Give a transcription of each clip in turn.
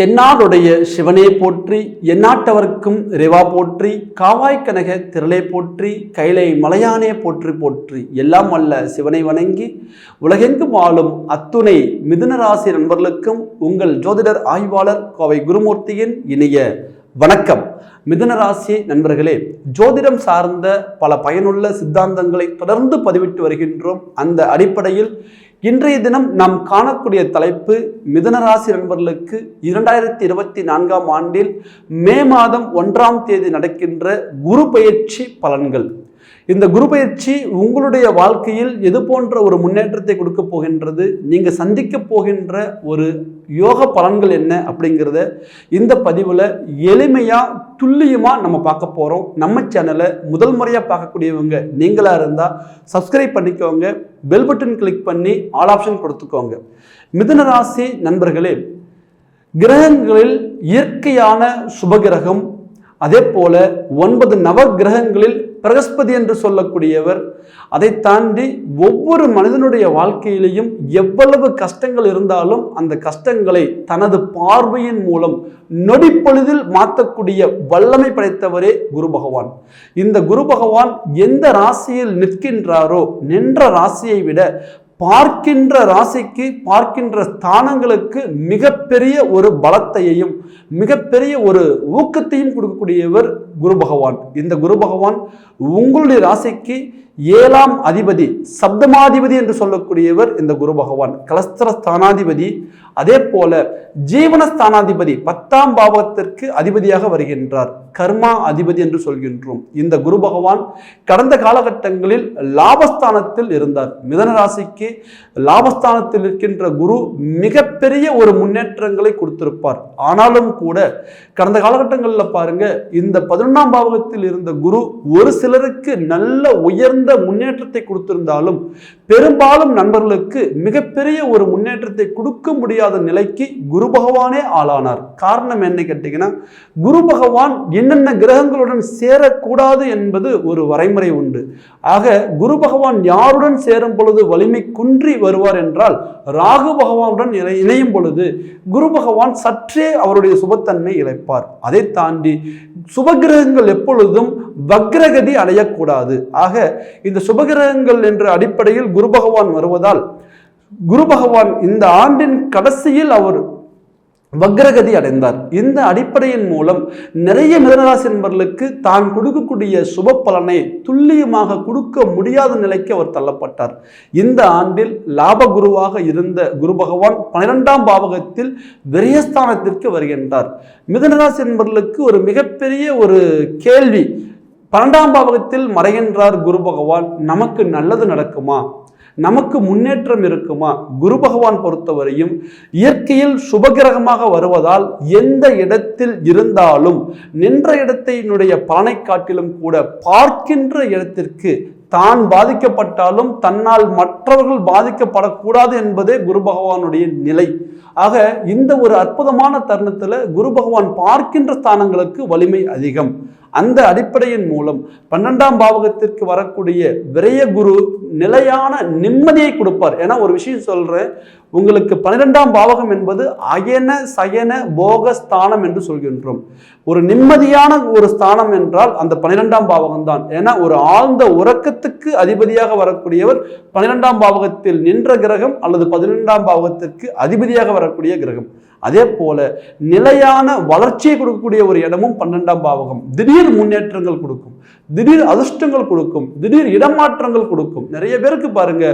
தென்னாடுடைய சிவனே போற்றி எந்நாட்டவர்க்கும் இறைவா போற்றி காவாய் கனக திரளே போற்றி கைலை மலையானே போற்றி போற்றி எல்லாம் அல்ல சிவனை வணங்கி உலகெங்கும் ஆளும் அத்துணை மிதுனராசி நண்பர்களுக்கும் உங்கள் ஜோதிடர் ஆய்வாளர் கோவை குருமூர்த்தியின் இனிய வணக்கம். மிதுனராசி நண்பர்களே ஜோதிடம் சார்ந்த பல பயனுள்ள சித்தாந்தங்களை தொடர்ந்து பதிவிட்டு வருகின்றோம். அந்த அடிப்படையில் இன்றைய தினம் நாம் காணக்கூடிய தலைப்பு மிதனராசி நண்பர்களுக்கு இரண்டாயிரத்தி இருபத்தி நான்காம் ஆண்டில் மே மாதம் ஒன்றாம் தேதி நடக்கின்ற குரு பயிற்சி பலன்கள். இந்த குரு பயிற்சி உங்களுடைய வாழ்க்கையில் எது போன்ற ஒரு முன்னேற்றத்தை கொடுக்க போகின்றது? நீங்கள் சந்திக்க போகின்ற ஒரு யோக பலன்கள் என்ன அப்படிங்கிறத இந்த பதிவில் எளிமையாக துல்லியமாக நம்ம பார்க்க போகிறோம் நம்ம சேனலை முதல் முறையாக பார்க்கக்கூடியவங்க நீங்களாக இருந்தால் சப்ஸ்கிரைப் பண்ணிக்கோங்க. பெல் பட்டன் கிளிக் பண்ணி ஆல் ஆப்ஷன் கொடுத்துக்கோங்க. மிதன ராசி நண்பர்களே கிரகங்களில் இயற்கையான சுபகிரகம் அதே போல ஒன்பது நவ கிரகங்களில் பிரகஸ்பதி என்று சொல்லக்கூடியவர் அதை தாண்டி ஒவ்வொரு மனிதனுடைய வாழ்க்கையிலையும் எவ்வளவு கஷ்டங்கள் இருந்தாலும் அந்த கஷ்டங்களை தனது பார்வையின் மூலம் நொடிப்பொழுதில் மாற்றக்கூடிய வல்லமை படைத்தவரே குரு பகவான். இந்த குரு பகவான் எந்த ராசியில் நிற்கின்றாரோ நின்ற ராசியை விட பார்க்கின்ற ராசிக்கு பார்க்கின்ற ஸ்தானங்களுக்கு மிகப்பெரிய ஒரு பலத்தையும் மிகப்பெரிய ஒரு ஊக்கத்தையும் கொடுக்கக்கூடியவர் குரு பகவான். இந்த குரு பகவான் உங்களுடைய ராசிக்கு ஏழாம் அதிபதி சப்தமாதிபதி என்று சொல்லக்கூடியவர் இந்த குரு பகவான். கலஸ்தர ஸ்தானாதிபதி அதே போல ஜீவன ஸ்தானாதிபதி பத்தாம் பாவத்திற்கு அதிபதியாக வருகின்றார். கர்மா அதிபதி என்று சொல்கின்றோம். இந்த குரு பகவான் கடந்த காலகட்டங்களில் லாபஸ்தானத்தில் இருந்தார். மிதன ராசிக்கு லாபஸ்தானத்தில் இருக்கின்ற குரு மிகப்பெரிய ஒரு முன்னேற்றங்களை கொடுத்திருப்பார். ஆனாலும் கூட கடந்த காலகட்டங்களில் பாருங்க இந்த பதினொன்றாம் பாவகத்தில் இருந்த குரு ஒரு சிலருக்கு நல்ல உயர்ந்த முன்னேற்றத்தை கொடுத்திருந்தாலும் பெரும்பாலும் நண்பர்களுக்கு மிகப்பெரிய ஒரு முன்னேற்றத்தை கொடுக்க முடியாத நிலைக்கு குரு பகவானே ஆளானார். காரணம் என்ன கேட்டீங்கன்னா குரு பகவான் என்னென்ன கிரகங்களுடன் சேரக்கூடாது என்பது ஒரு வரைமுறை உண்டு. ஆக குரு பகவான் யாருடன் சேரும் பொழுது வலிமை குன்றி வருவார் என்றால் ராகு பகவானுடன் இணை- இணையும் பொழுது குரு பகவான் சற்றே அவருடைய சுபத்தன்மை இழைப்பார். அதை தாண்டி சுபகிரகங்கள் எப்பொழுதும் வக்ரகதி அடையக்கூடாது. ஆக இந்த சுபகிரகங்கள் என்ற அடிப்படையில் குரு பகவான் வருவதால் குரு பகவான் இந்த ஆண்டின் கடைசியில் அவர் வக்ரகதி அடைந்தார். இந்த அடிப்படையின் மூலம் நிறைய மிதனராசி நண்பர்களுக்கு தான் கொடுக்கக்கூடிய சுப பலனை துல்லியமாக கொடுக்க முடியாத நிலைக்கு அவர் தள்ளப்பட்டார். இந்த ஆண்டில் லாப குருவாக இருந்த குரு பகவான் பன்னிரெண்டாம் பாவகத்தில் விரயஸ்தானத்திற்கு வருகின்றார். மிதனராசி நண்பர்களுக்கு ஒரு மிகப்பெரிய ஒரு கேள்வி பன்னெண்டாம் பாவகத்தில் மறைகின்றார் குரு பகவான் நமக்கு நல்லது நடக்குமா? நமக்கு முன்னேற்றம் இருக்குமா? குரு பகவான் பொறுத்தவரையும் இயற்கையில் சுபகிரகமாக வருவதால் எந்த இடத்தில் இருந்தாலும் நின்ற இடத்தினுடைய பலனை காட்டிலும் கூட பார்க்கின்ற இடத்திற்கு தான் பாதிக்கப்பட்டாலும் தன்னால் மற்றவர்கள் பாதிக்கப்படக்கூடாது என்பதே குரு பகவானுடைய நிலை. ஆக இந்த ஒரு அற்புதமான தருணத்தில் குரு பகவான் பார்க்கின்ற ஸ்தானங்களுக்கு வலிமை அதிகம். அந்த அடிப்படையின் மூலம் பன்னெண்டாம் பாவகத்திற்கு வரக்கூடிய விரைய குரு நிலையான நிம்மதியை கொடுப்பார். ஏன்னா ஒரு விஷயம் சொல்றேன். உங்களுக்கு பன்னிரெண்டாம் பாவகம் என்பது அயன சயன போக ஸ்தானம் என்று சொல்கின்றோம். ஒரு நிம்மதியான ஒரு ஸ்தானம் என்றால் அந்த பன்னிரெண்டாம் பாவகம் தான். ஏன்னா ஒரு ஆழ்ந்த உறக்கத்துக்கு அதிபதியாக வரக்கூடியவர் பன்னிரெண்டாம் பாவகத்தில் நின்ற கிரகம் அல்லது பதினெண்டாம் பாவகத்திற்கு அதிபதியாக வரக்கூடிய கிரகம். அதே போல நிலையான வளர்ச்சியை கொடுக்கக்கூடிய ஒரு இடமும் பன்னெண்டாம் பாவகம். திடீர் முன்னேற்றங்கள் கொடுக்கும். திடீர் அதிர்ஷ்டங்கள் கொடுக்கும். திடீர் இடமாற்றங்கள் கொடுக்கும். நிறைய பேருக்கு பாருங்க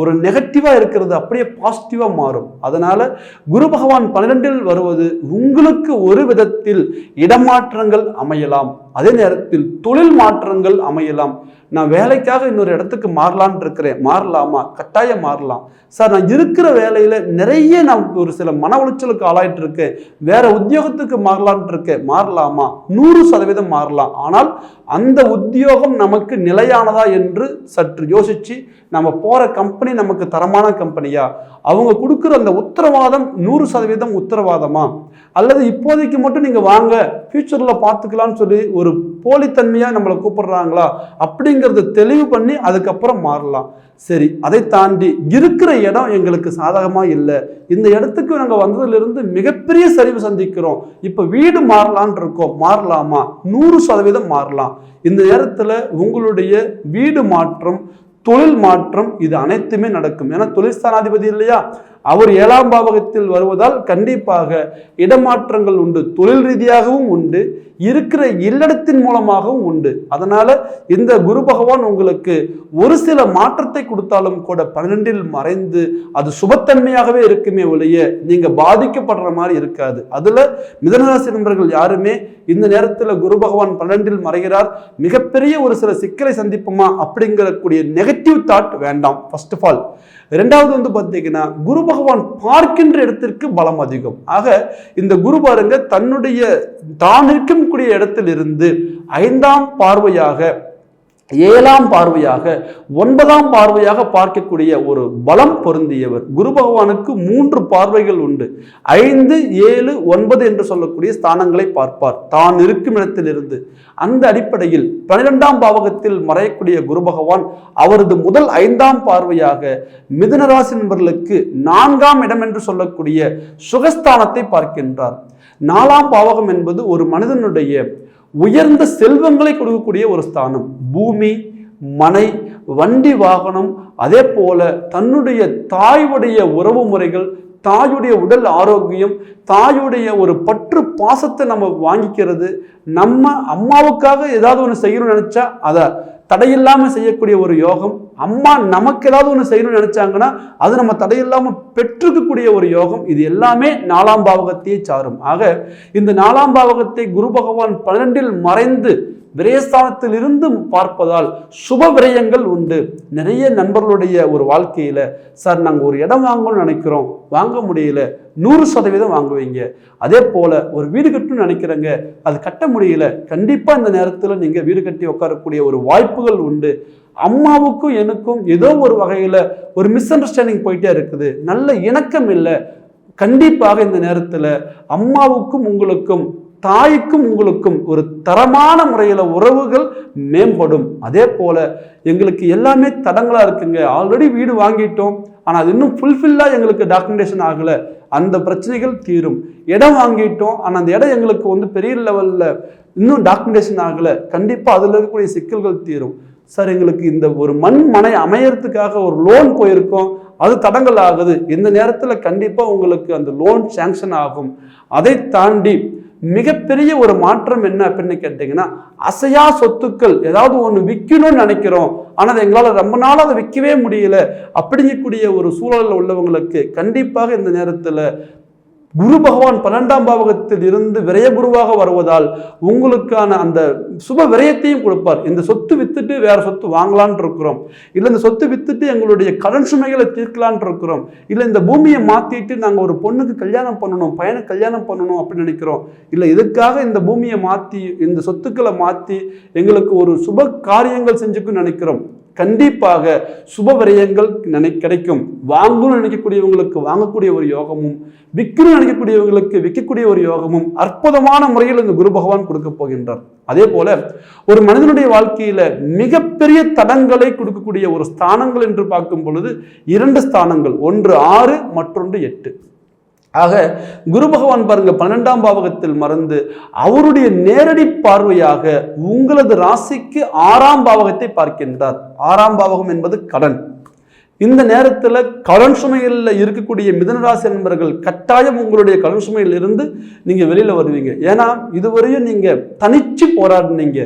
ஒரு நெகட்டிவா இருக்கிறது அப்படியே பாசிட்டிவா மாறும். அதனால குரு பகவான் பன்னிரெண்டில் வருவது உங்களுக்கு ஒரு விதத்தில் இடமாற்றங்கள் அமையலாம். அதே நேரத்தில் தொழில் மாற்றங்கள் அமையலாம். நான் வேலைக்காக இன்னொரு இடத்துக்கு மாறலான் இருக்கிறேன். மாறலாமா? கட்டாயம் மாறலாம். சார் நான் இருக்கிற வேலையில நிறைய நான் ஒரு சில மன உளைச்சலுக்கு ஆளாயிட்டு இருக்கேன். வேற உத்தியோகத்துக்கு மாறலான் இருக்கேன். மாறலாமா? நூறு சதவீதம் மாறலாம். ஆனால் அந்த உத்தியோகம் நமக்கு நிலையானதா என்று சற்று யோசிச்சு நம்ம போற கம்பெனி நமக்கு தரமான கம்பெனியா? அவங்க கொடுக்குற அந்த உத்தரவாதம் நூறு சதவீதம் உத்தரவாதமா? அல்லது இப்போதைக்கு மட்டும் நீங்க வாங்க ஃபியூச்சர்ல பார்த்துக்கலாம்னு சொல்லி ஒரு ஒரு போலித்தன்மையாக நம்மளை கூப்பிடுறாங்களா? அப்படிங்கிறத தெளிவு பண்ணி அதுக்கப்புறம் மாறலாம். சரி அதை தாண்டி இருக்கிற இடம் எங்களுக்கு சாதகமாக இல்லை. இந்த இடத்துக்கு நாங்கள் வந்ததிலிருந்து மிகப்பெரிய சரிவு சந்திக்கிறோம். இப்போ வீடு மாறலான் இருக்கோம். மாறலாமா? நூறு சதவீதம் மாறலாம். இந்த நேரத்தில் உங்களுடைய வீடு மாற்றம் தொழில் மாற்றம் இது அனைத்துமே நடக்கும். ஏன்னா தொழில் ஸ்தானாதிபதி இல்லையா? அவர் ஏழாம் பாவகத்தில் வருவதால் கண்டிப்பாக இடமாற்றங்கள் உண்டு தொழில் ரீதியாகவும் உண்டு இருக்கிற இல்லடத்தின் மூலமாகவும் உண்டு. அதனால இந்த குரு பகவான் உங்களுக்கு ஒரு சில மாற்றத்தை கொடுத்தாலும் கூட பன்னெண்டில் மறைந்து அது சுபத்தன்மையாகவே இருக்குமே ஒழிய நீங்க பாதிக்கப்படுற மாதிரி இருக்காது. அதுல மிதனராசி நண்பர்கள் யாருமே இந்த நேரத்தில் குரு பகவான் பன்னெண்டில் மறைகிறார் மிகப்பெரிய ஒரு சில சிக்கலை சந்திப்போமா அப்படிங்கிற கூடிய நெகட்டிவ் தாட் வேண்டாம். ஃபர்ஸ்ட் ஆஃப் ஆல் ரெண்டாவது வந்து பார்த்தீங்கன்னா குரு பகவான் பார்க்கின்ற இடத்திற்கு பலம் அதிகம். ஆக இந்த குரு பாருங்க தன்னுடைய தான் இருக்கக்கூடிய இடத்திலிருந்து ஐந்தாம் பார்வையாக ஏழாம் பார்வையாக ஒன்பதாம் பார்வையாக பார்க்கக்கூடிய ஒரு பலம் பொருந்தியவர். குரு பகவானுக்கு மூன்று பார்வைகள் உண்டு. ஐந்து ஏழு ஒன்பது என்று சொல்லக்கூடிய ஸ்தானங்களை பார்ப்பார். தான் இருக்கும் இடத்திலிருந்து. அந்த அடிப்படையில் பனிரெண்டாம் பாவகத்தில் மறையக்கூடிய குரு பகவான் அவரது முதல் ஐந்தாம் பார்வையாக மிதுனராசி நண்பர்களுக்கு நான்காம் இடம் என்று சொல்லக்கூடிய சுகஸ்தானத்தை பார்க்கின்றார். நாலாம் பாவகம் என்பது ஒரு மனிதனுடைய உயர்ந்த செல்வங்களை கொடுக்கக்கூடிய ஒரு ஸ்தானம். பூமி மனை வண்டி வாகனம் அதே போல தன்னுடைய தாயுடைய உறவு முறைகள் தாயுடைய உடல் ஆரோக்கியம் தாயுடைய ஒரு பற்று பாசத்தை நம்ம வாங்கிக்கிறது. நம்ம அம்மாவுக்காக ஏதாவது ஒன்று செய்யணும்னு நினச்சா அதை தடையில்லாமல் செய்யக்கூடிய ஒரு யோகம் அம்மா நமக்கு ஏதாவது ஒன்று செய்யணும்னு நினச்சாங்கன்னா அது நம்ம தடையில்லாமல் பெற்றுக்கக்கூடிய ஒரு யோகம். இது எல்லாமே நாலாம் பாவகத்தையே சாரும். ஆக இந்த நாலாம் பாவகத்தை குரு பகவான் பன்னெண்டில் மறைந்து விரயஸ்தானத்தில் இருந்து பார்ப்பதால் சுப விரயங்கள் உண்டு. நிறைய நண்பர்களுடைய ஒரு வாழ்க்கையில் சார் நாங்கள் ஒரு இடம் வாங்கணும்னு நினைக்கிறோம். வாங்க முடியல. நூறு சதவீதம் வாங்குவீங்க. அதே போல் ஒரு வீடு கட்டணும்னு நினைக்கிறேங்க அது கட்ட முடியல. கண்டிப்பாக இந்த நேரத்தில் நீங்கள் வீடு கட்டி உட்காரக்கூடிய ஒரு வாய்ப்புகள் உண்டு. அம்மாவுக்கும் எனக்கும் ஏதோ ஒரு வகையில் ஒரு மிஸ் அண்டர்ஸ்டாண்டிங் போயிட்டே இருக்குது. நல்ல இணக்கம் இல்லை. கண்டிப்பாக இந்த நேரத்தில் அம்மாவுக்கும் உங்களுக்கும் தாய்க்கும் உங்களுக்கும் ஒரு தரமான முறையில் உறவுகள் மேம்படும். அதே போல் எங்களுக்கு எல்லாமே தடங்களாக இருக்குங்க. ஆல்ரெடி வீடு வாங்கிட்டோம். ஆனால் அது இன்னும் ஃபுல்ஃபில்லாக எங்களுக்கு டாக்குமெண்டேஷன் ஆகலை. அந்த பிரச்சனைகள் தீரும். இடம் வாங்கிட்டோம். ஆனால் அந்த இடம் எங்களுக்கு வந்து பெரிய லெவலில் இன்னும் டாக்குமெண்டேஷன் ஆகலை. கண்டிப்பாக அதில் இருக்கக்கூடிய சிக்கல்கள் தீரும். சார் எங்களுக்கு இந்த ஒரு மண் மனை அமையறதுக்காக ஒரு லோன் போயிருக்கோம். அது தடங்கள் ஆகுது. இந்த நேரத்தில் கண்டிப்பாக உங்களுக்கு அந்த லோன் சேங்ஷன் ஆகும். அதை தாண்டி மிகப்பெரிய ஒரு மாற்றம் என்ன அப்படின்னு கேட்டிங்கன்னா அசையா சொத்துக்கள் ஏதாவது ஒன்று விற்கணும்னு நினைக்கிறோம். ஆனால் எங்களால் ரொம்ப நாள் அதை விற்கவே முடியல. அப்படிங்கக்கூடிய ஒரு சூழலில் உள்ளவங்களுக்கு கண்டிப்பாக இந்த நேரத்தில் குரு பகவான் பன்னெண்டாம் பாவகத்தில் இருந்து விரய குருவாக வருவதால் உங்களுக்கான அந்த சுப விரயத்தையும் கொடுப்பார். இந்த சொத்து வித்துட்டு வேற சொத்து வாங்கலான் இருக்கிறோம். இல்லை இந்த சொத்து வித்துட்டு எங்களுடைய கடன் சுமைகளை தீர்க்கலான் இருக்கிறோம். இல்லை இந்த பூமியை மாத்திட்டு நாங்கள் ஒரு பொண்ணுக்கு கல்யாணம் பண்ணணும் பையனை கல்யாணம் பண்ணணும் அப்படின்னு நினைக்கிறோம். இல்லை இதுக்காக இந்த பூமியை மாற்றி இந்த சொத்துக்களை மாற்றி எங்களுக்கு ஒரு சுப காரியங்கள் செஞ்சுக்குன்னு நினைக்கிறோம். கண்டிப்பாக சுப விரயங்கள் நினை கிடைக்கும். வாங்கணும்னு நினைக்கக்கூடியவங்களுக்கு வாங்கக்கூடிய ஒரு யோகமும் விற்கணும்னு நினைக்கக்கூடியவங்களுக்கு விற்கக்கூடிய ஒரு யோகமும் அற்புதமான முறையில் இந்த குரு பகவான் கொடுக்க போகின்றார். அதே போல ஒரு மனிதனுடைய வாழ்க்கையில மிகப்பெரிய தடங்களை கொடுக்கக்கூடிய ஒரு ஸ்தானங்கள் என்று பார்க்கும் பொழுது இரண்டு ஸ்தானங்கள் ஒன்று ஆறு மற்றொன்று எட்டு. ஆக குரு பகவான் பாருங்க பன்னெண்டாம் பாவகத்தில் மறந்து அவருடைய நேரடி பார்வையாக உங்களது ராசிக்கு ஆறாம் பாவகத்தை பார்க்கின்றார். ஆறாம் பாவகம் என்பது கடன். இந்த நேரத்தில் கடன் சுமையில் இருக்கக்கூடிய மிதனராசி நண்பர்கள் கட்டாயம் உங்களுடைய கடன் சுமையில் இருந்து நீங்கள் வெளியில் வருவீங்க. ஏன்னா இதுவரையும் நீங்கள் தனிச்சு போராடினீங்க.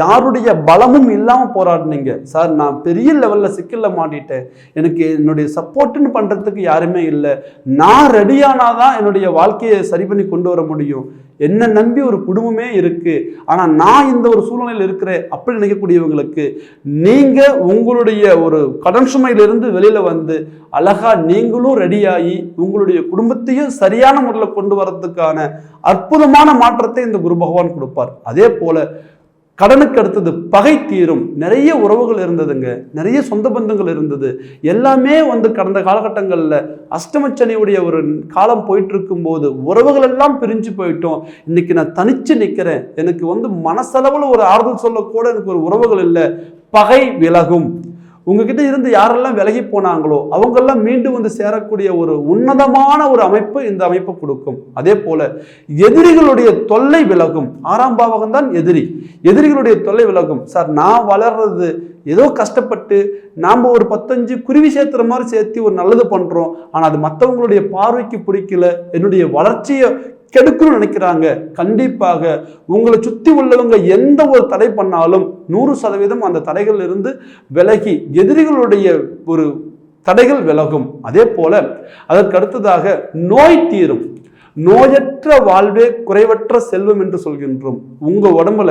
யாருடைய பலமும் இல்லாமல் போராடினீங்க. சார் நான் பெரிய லெவலில் சிக்கலில் மாட்டிட்டேன். எனக்கு என்னுடைய சப்போர்ட்டுன்னு பண்ணுறதுக்கு யாருமே இல்லை. நான் ரெடியானாதான் என்னுடைய வாழ்க்கையை சரி பண்ணி கொண்டு வர முடியும். என்னை நம்பி ஒரு குடும்பமே இருக்கு. ஆனால் நான் இந்த ஒரு சூழ்நிலையில் இருக்கிறேன் அப்படி நினைக்கக்கூடியவங்களுக்கு நீங்க உங்களுடைய ஒரு கடன் சுமையிலிருந்து வெளியில வந்து அழகா நீங்களும் ரெடியாகி உங்களுடைய குடும்பத்தையும் சரியான முறையில் கொண்டு வரதுக்கான அற்புதமான மாற்றத்தை இந்த குரு பகவான் கொடுப்பார். அதே போல கடனுக்கு அடுத்தது பகை தீரும். நிறைய உறவுகள் இருந்ததுங்க. நிறைய சொந்த பந்தங்கள் இருந்தது. எல்லாமே வந்து கடந்த காலகட்டங்களில் அஷ்டமச்சனியுடைய ஒரு காலம் போயிட்டு இருக்கும்போது உறவுகள் எல்லாம் பிரிஞ்சு போயிட்டோம். இன்னைக்கு நான் தனிச்சு நிற்கிறேன் எனக்கு வந்து மனசளவில் ஒரு ஆறுதல் சொல்லக்கூட எனக்கு ஒரு உறவுகள் இல்லை. பகை விலகும். உங்ககிட்ட இருந்து யாரெல்லாம் விலகி போனாங்களோ அவங்கெல்லாம் மீண்டும் வந்து சேரக்கூடிய ஒரு உன்னதமான ஒரு அமைப்பு இந்த அமைப்பு கொடுக்கும். அதே போல எதிரிகளுடைய தொல்லை விலகும். ஆறாம் பாவகம் தான் எதிரி. எதிரிகளுடைய தொல்லை விலகும். சார் நான் வளர்றது ஏதோ கஷ்டப்பட்டு நாம் ஒரு பத்தஞ்சு குருவி சேர்த்துற மாதிரி சேர்த்து ஒரு நல்லது பண்ணுறோம் ஆனால் அது மற்றவங்களுடைய பார்வைக்கு பிடிக்கல. என்னுடைய வளர்ச்சியை கெடுக்கணும்னு நினைக்கிறாங்க. கண்டிப்பாக உங்களை சுற்றி உள்ளவங்க எந்த ஒரு தடை பண்ணாலும் நூறு சதவீதம் அந்த தடைகளிலிருந்து இருந்து விலகி எதிரிகளுடைய ஒரு தடைகள் விலகும். அதே போல அதற்கு அடுத்ததாக நோய் தீரும். நோயற்ற வாழ்வே குறைவற்ற செல்வம் என்று சொல்கின்றோம். உங்க உடம்புல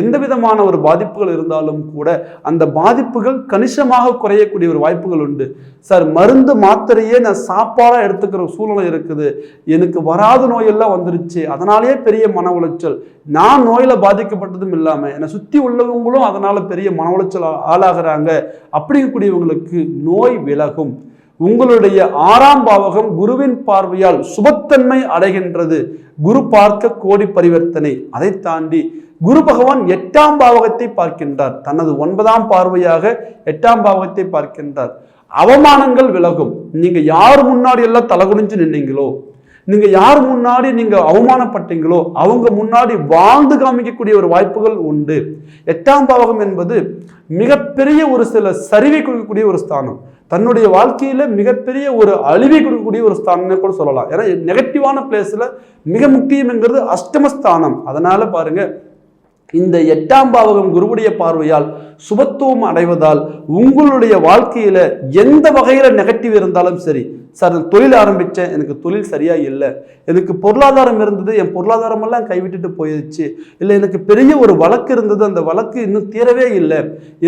எந்த விதமான ஒரு பாதிப்புகள் இருந்தாலும் கூட அந்த பாதிப்புகள் கணிசமாக குறையக்கூடிய ஒரு வாய்ப்புகள் உண்டு. சார் மருந்து மாத்திரையே நான் சாப்பாடாக எடுத்துக்கிற சூழ்நிலை இருக்குது. எனக்கு வராத நோயெல்லாம் வந்துருச்சு. அதனாலேயே பெரிய மன உளைச்சல். நான் நோயில பாதிக்கப்பட்டதும் இல்லாமல் என்னை சுற்றி உள்ளவங்களும் அதனால பெரிய மன உளைச்சல் ஆளாகிறாங்க. அப்படிங்கக்கூடியவங்களுக்கு நோய் விலகும். உங்களுடைய ஆறாம் பாவகம் குருவின் பார்வையால் சுபத்தன்மை அடைகின்றது. குரு பார்க்க கோடி பரிவர்த்தனை. அதை தாண்டி குரு பகவான் எட்டாம் பாவகத்தை பார்க்கின்றார். தனது ஒன்பதாம் பார்வையாக எட்டாம் பாவகத்தை பார்க்கின்றார். அவமானங்கள் விலகும். நீங்க யார் முன்னாடி எல்லாம் தலகுனிஞ்சு நின்னீங்களோ நீங்க யார் முன்னாடி நீங்க அவமானப்பட்டீங்களோ அவங்க முன்னாடி வாழ்ந்து காமிக்கக்கூடிய ஒரு வாய்ப்புகள் உண்டு. எட்டாம் பாவகம் என்பது மிகப்பெரிய ஒரு சில சரிவை கொடுக்கக்கூடிய ஒரு ஸ்தானம். தன்னுடைய வாழ்க்கையில மிகப்பெரிய ஒரு அழிவை கொடுக்கக்கூடிய ஒரு ஸ்தானம்னு கூட சொல்லலாம். ஏன்னா நெகட்டிவான பிளேஸ்ல மிக முக்கியம்ங்கிறது அஷ்டமஸ்தானம். அதனால பாருங்க இந்த எட்டாம் பாவகம் குருவுடைய பார்வையால் சுபத்துவம் அடைவதால் உங்களுடைய வாழ்க்கையில எந்த வகையில நெகட்டிவ் இருந்தாலும் சரி சார் நான் தொழில் ஆரம்பித்தேன் எனக்கு தொழில் சரியாக இல்லை. எனக்கு பொருளாதாரம் இருந்தது. என் பொருளாதாரமெல்லாம் கைவிட்டுட்டு போயிடுச்சு இல்லை எனக்கு பெரிய ஒரு வழக்கு இருந்தது. அந்த வழக்கு இன்னும் தீரவே இல்லை.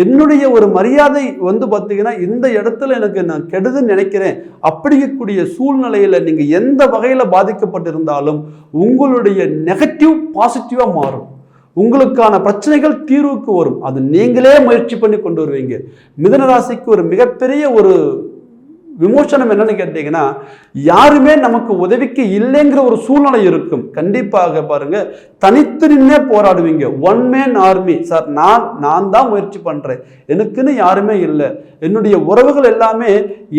என்னுடைய ஒரு மரியாதை வந்து பார்த்தீங்கன்னா இந்த இடத்துல எனக்கு நான் கெடுதுன்னு நினைக்கிறேன். அப்படிங்கக்கூடிய சூழ்நிலையில் நீங்கள் எந்த வகையில் பாதிக்கப்பட்டிருந்தாலும் உங்களுடைய நெகட்டிவ் பாசிட்டிவாக மாறும். உங்களுக்கான பிரச்சனைகள் தீர்வுக்கு வரும். அது நீங்களே முயற்சி பண்ணி கொண்டு வருவீங்க. மிதன ராசிக்கு ஒரு மிகப்பெரிய ஒரு விமோசனம் என்னன்னு கேட்டீங்கன்னா யாருமே நமக்கு உதவிக்கு இல்லைங்கிற ஒரு சூழ்நிலை இருக்கும். கண்டிப்பாக பாருங்க தனித்து நின்னே போராடுவீங்க. ஒன் மேன் ஆர்மி சார் நான் நான் தான் முயற்சி பண்றேன். எனக்குன்னு யாருமே இல்லை. என்னுடைய உறவுகள் எல்லாமே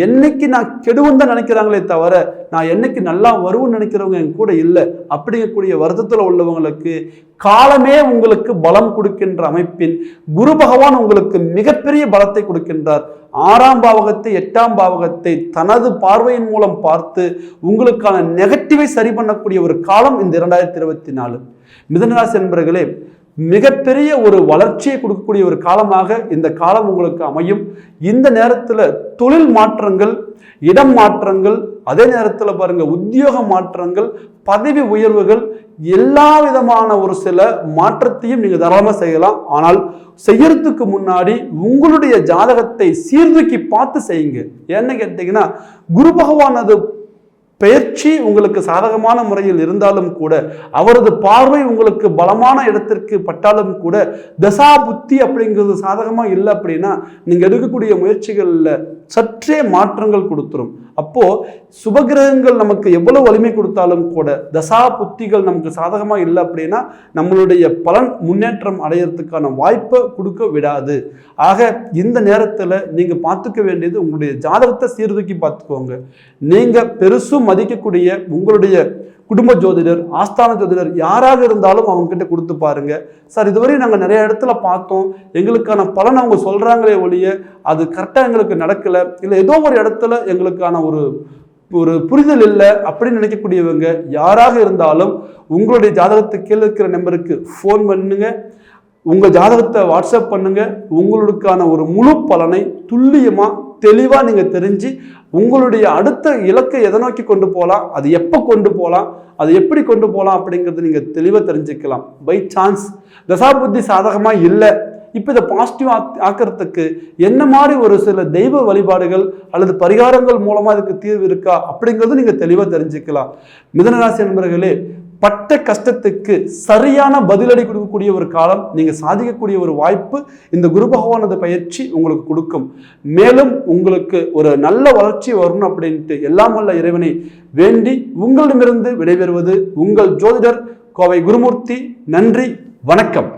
என்னைக்கு நான் கெடுவன் தான் நினைக்கிறாங்களே தவிர நான் என்னைக்கு நல்லா வருவேன்னு நினைக்கிறவங்க என் கூட இல்லை அப்படிங்கக்கூடிய வருத்தத்தில் உள்ளவங்களுக்கு காலமே உங்களுக்கு பலம் கொடுக்கின்ற அமைப்பின் குரு பகவான் உங்களுக்கு மிகப்பெரிய பலத்தை கொடுக்கின்றார். ஆறாம் பாவகத்தை எட்டாம் பாவகத்தை தனது பார்வையின் மூலம் பார்த்து உங்களுக்கான நெகட்டிவை சரி பண்ணக்கூடிய ஒரு காலம் இந்த இரண்டாயிரத்தி இருபத்தி நாலு. மிதனராசி என்பர்களே மிகப்பெரிய ஒரு வளர்ச்சியை கொடுக்கக்கூடிய ஒரு காலமாக இந்த காலம் உங்களுக்கு அமையும். இந்த நேரத்தில் தொழில் மாற்றங்கள் இடம் மாற்றங்கள் அதே நேரத்தில் பாருங்கள் உத்தியோக மாற்றங்கள் பதவி உயர்வுகள் எல்லா விதமான ஒரு சில மாற்றத்தையும் நீங்கள் தாராளமாக செய்யலாம். ஆனால் செய்யறதுக்கு முன்னாடி உங்களுடைய ஜாதகத்தை சீர்தூக்கி பார்த்து செய்யுங்க. ஏன்னு கேட்டிங்கன்னா குரு பகவானது பெயர்ச்சி உங்களுக்கு சாதகமான முறையில் இருந்தாலும் கூட அவரது பார்வை உங்களுக்கு பலமான இடத்திற்கு பட்டாலும் கூட தசா புத்தி அப்படிங்கிறது சாதகமாக இல்லை அப்படின்னா நீங்கள் எடுக்கக்கூடிய முயற்சிகளில் சற்றே மாற்றங்கள் கொடுத்துரும். அப்போது சுபகிரகங்கள் நமக்கு எவ்வளவு வலிமை கொடுத்தாலும் கூட தசா புத்திகள் நமக்கு சாதகமாக இல்லை அப்படின்னா நம்மளுடைய பலன் முன்னேற்றம் அடையிறதுக்கான வாய்ப்பை கொடுக்க விடாது. ஆக இந்த நேரத்தில் நீங்கள் பார்த்துக்க வேண்டியது உங்களுடைய ஜாதகத்தை சீர்தூக்கி பார்த்துக்கோங்க. நீங்கள் பெருசும் மதிக்கக்கூடிய உங்களுடைய குடும்ப ஜோதிடர் ஆஸ்தான ஜோதிடர் யாராக இருந்தாலும் அவங்க கிட்ட கொடுத்து பாருங்க. சார் இதுவரை நாங்கள் நிறைய இடத்துல பார்த்தோம். எங்களுக்கான பலன் அவங்க சொல்றாங்களே ஒழிய அது கரெக்டாக எங்களுக்கு நடக்கல. இல்லை ஏதோ ஒரு இடத்துல எங்களுக்கான ஒரு ஒரு புரிதல் இல்லை அப்படின்னு நினைக்கக்கூடியவங்க யாராக இருந்தாலும் உங்களுடைய ஜாதகத்தை கீழே இருக்கிற நம்பருக்கு ஃபோன் பண்ணுங்க. உங்கள் ஜாதகத்தை வாட்ஸ்அப் பண்ணுங்க. உங்களுக்கான ஒரு முழு பலனை துல்லியமாக தெளிவாக நீங்கள் தெரிஞ்சு உங்களுடைய அடுத்த இலக்கை எதை நோக்கி கொண்டு போகலாம் அது எப்போ கொண்டு போகலாம் அது எப்படி கொண்டு போகலாம் அப்படிங்கிறது நீங்கள் தெளிவாக தெரிஞ்சுக்கலாம். பை சான்ஸ் தசாபுத்தி சாதகமாக இல்லை. இப்போ இதை பாசிட்டிவ் ஆக்கிறதுக்கு என்ன மாதிரி ஒரு சில தெய்வ வழிபாடுகள் அல்லது பரிகாரங்கள் மூலமாக இதுக்கு தீர்வு இருக்கா அப்படிங்கிறது நீங்கள் தெளிவாக தெரிஞ்சுக்கலாம். மிதனராசி நண்பர்களே பட்ட கஷ்டத்துக்கு சரியான பதிலடி கொடுக்கக்கூடிய ஒரு காலம் நீங்கள் சாதிக்கக்கூடிய ஒரு வாய்ப்பு இந்த குரு பகவானது பயிற்சி உங்களுக்கு கொடுக்கும். மேலும் உங்களுக்கு ஒரு நல்ல வளர்ச்சி வரணும் அப்படின்ட்டு எல்லாம் வல்ல இறைவனை வேண்டி உங்களிடமிருந்து விடைபெறுவது உங்கள் ஜோதிடர் கோவை குருமூர்த்தி. நன்றி வணக்கம்.